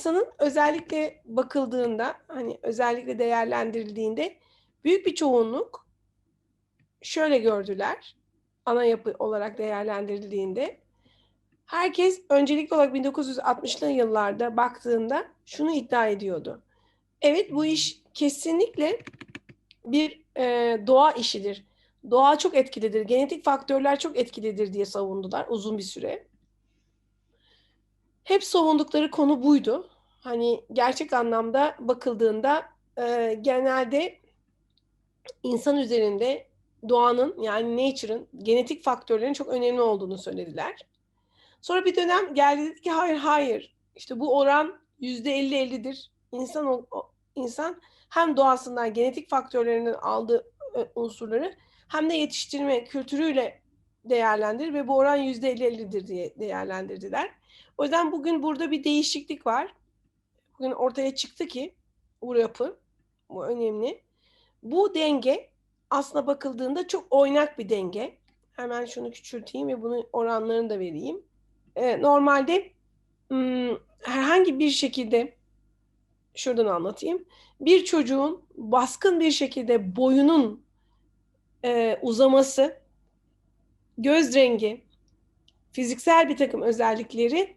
insanın özellikle bakıldığında hani özellikle değerlendirildiğinde büyük bir çoğunluk şöyle gördüler ana yapı olarak değerlendirildiğinde herkes öncelikli olarak 1960'lı yıllarda baktığında şunu iddia ediyordu. Evet bu iş kesinlikle bir e, doğa işidir. Doğa çok etkilidir, genetik faktörler çok etkilidir diye savundular uzun bir süre. Hep savundukları konu buydu. Hani gerçek anlamda bakıldığında e, genelde insan üzerinde doğanın yani nature'ın genetik faktörlerin çok önemli olduğunu söylediler. Sonra bir dönem geldi dedi ki hayır hayır işte bu oran yüzde elli ellidir. İnsan insan hem doğasından genetik faktörlerinden aldığı e, unsurları hem de yetiştirme kültürüyle değerlendirir ve bu oran yüzde elli ellidir diye değerlendirdiler. O yüzden bugün burada bir değişiklik var. Bugün ortaya çıktı ki bu yapı, bu önemli. Bu denge aslına bakıldığında çok oynak bir denge. Hemen şunu küçülteyim ve bunun oranlarını da vereyim. Ee, normalde hmm, herhangi bir şekilde şuradan anlatayım. Bir çocuğun baskın bir şekilde boyunun e, uzaması, göz rengi, fiziksel bir takım özellikleri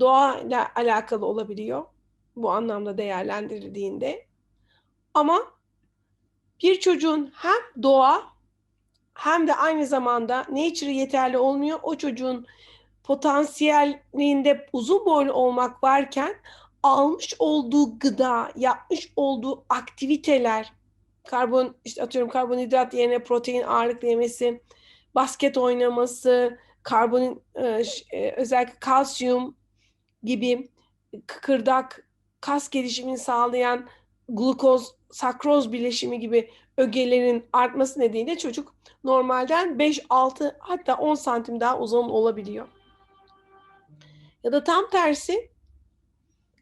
doğayla alakalı olabiliyor. Bu anlamda değerlendirildiğinde. Ama bir çocuğun hem doğa hem de aynı zamanda nature yeterli olmuyor. O çocuğun potansiyelliğinde uzun boylu olmak varken almış olduğu gıda, yapmış olduğu aktiviteler, karbon işte atıyorum karbonhidrat yerine protein ağırlıklı yemesi, basket oynaması, karbon e, e, özellikle kalsiyum gibi kıkırdak kas gelişimini sağlayan glukoz, sakroz bileşimi gibi ögelerin artması nedeniyle çocuk normalden 5-6 hatta 10 santim daha uzun olabiliyor. Ya da tam tersi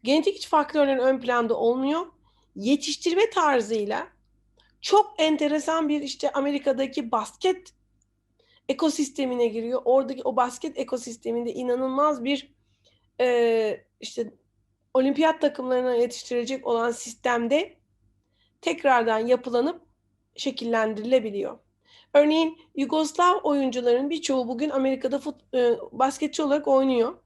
genetik faktörlerin ön planda olmuyor. Yetiştirme tarzıyla çok enteresan bir işte Amerika'daki basket ekosistemine giriyor. Oradaki o basket ekosisteminde inanılmaz bir e, işte olimpiyat takımlarına yetiştirecek olan sistemde tekrardan yapılanıp şekillendirilebiliyor. Örneğin Yugoslav oyuncuların birçoğu bugün Amerika'da fut, e, basketçi olarak oynuyor.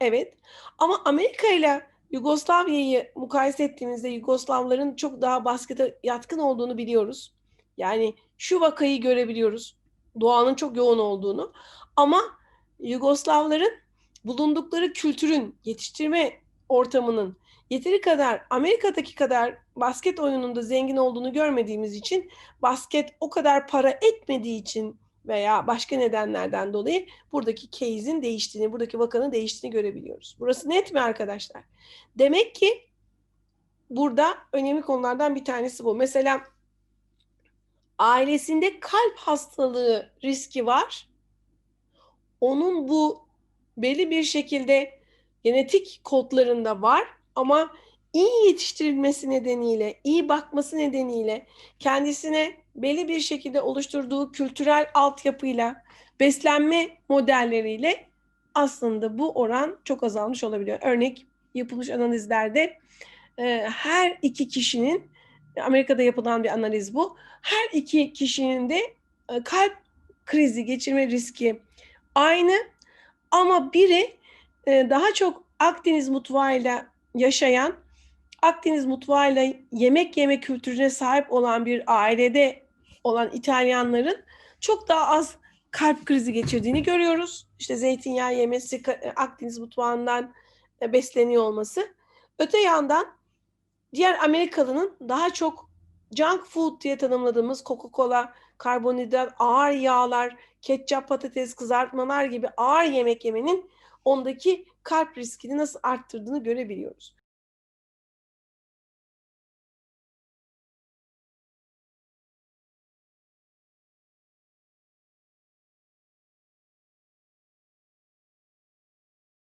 Evet. Ama Amerika ile Yugoslavya'yı mukayese ettiğimizde Yugoslavların çok daha baskete yatkın olduğunu biliyoruz. Yani şu vakayı görebiliyoruz. Doğanın çok yoğun olduğunu. Ama Yugoslavların bulundukları kültürün, yetiştirme ortamının yeteri kadar Amerika'daki kadar basket oyununda zengin olduğunu görmediğimiz için basket o kadar para etmediği için veya başka nedenlerden dolayı buradaki case'in değiştiğini, buradaki vakanın değiştiğini görebiliyoruz. Burası net mi arkadaşlar? Demek ki burada önemli konulardan bir tanesi bu. Mesela ailesinde kalp hastalığı riski var. Onun bu belli bir şekilde genetik kodlarında var ama iyi yetiştirilmesi nedeniyle, iyi bakması nedeniyle kendisine belli bir şekilde oluşturduğu kültürel altyapıyla, beslenme modelleriyle aslında bu oran çok azalmış olabiliyor. Örnek yapılmış analizlerde e, her iki kişinin Amerika'da yapılan bir analiz bu. Her iki kişinin de e, kalp krizi geçirme riski aynı ama biri e, daha çok Akdeniz mutfağıyla yaşayan, Akdeniz mutfağıyla yemek yeme kültürüne sahip olan bir ailede olan İtalyanların çok daha az kalp krizi geçirdiğini görüyoruz. İşte zeytinyağı yemesi, Akdeniz mutfağından e, besleniyor olması. Öte yandan diğer Amerikalının daha çok junk food diye tanımladığımız Coca-Cola, karbonhidrat, ağır yağlar, ketçap, patates, kızartmalar gibi ağır yemek yemenin ondaki kalp riskini nasıl arttırdığını görebiliyoruz.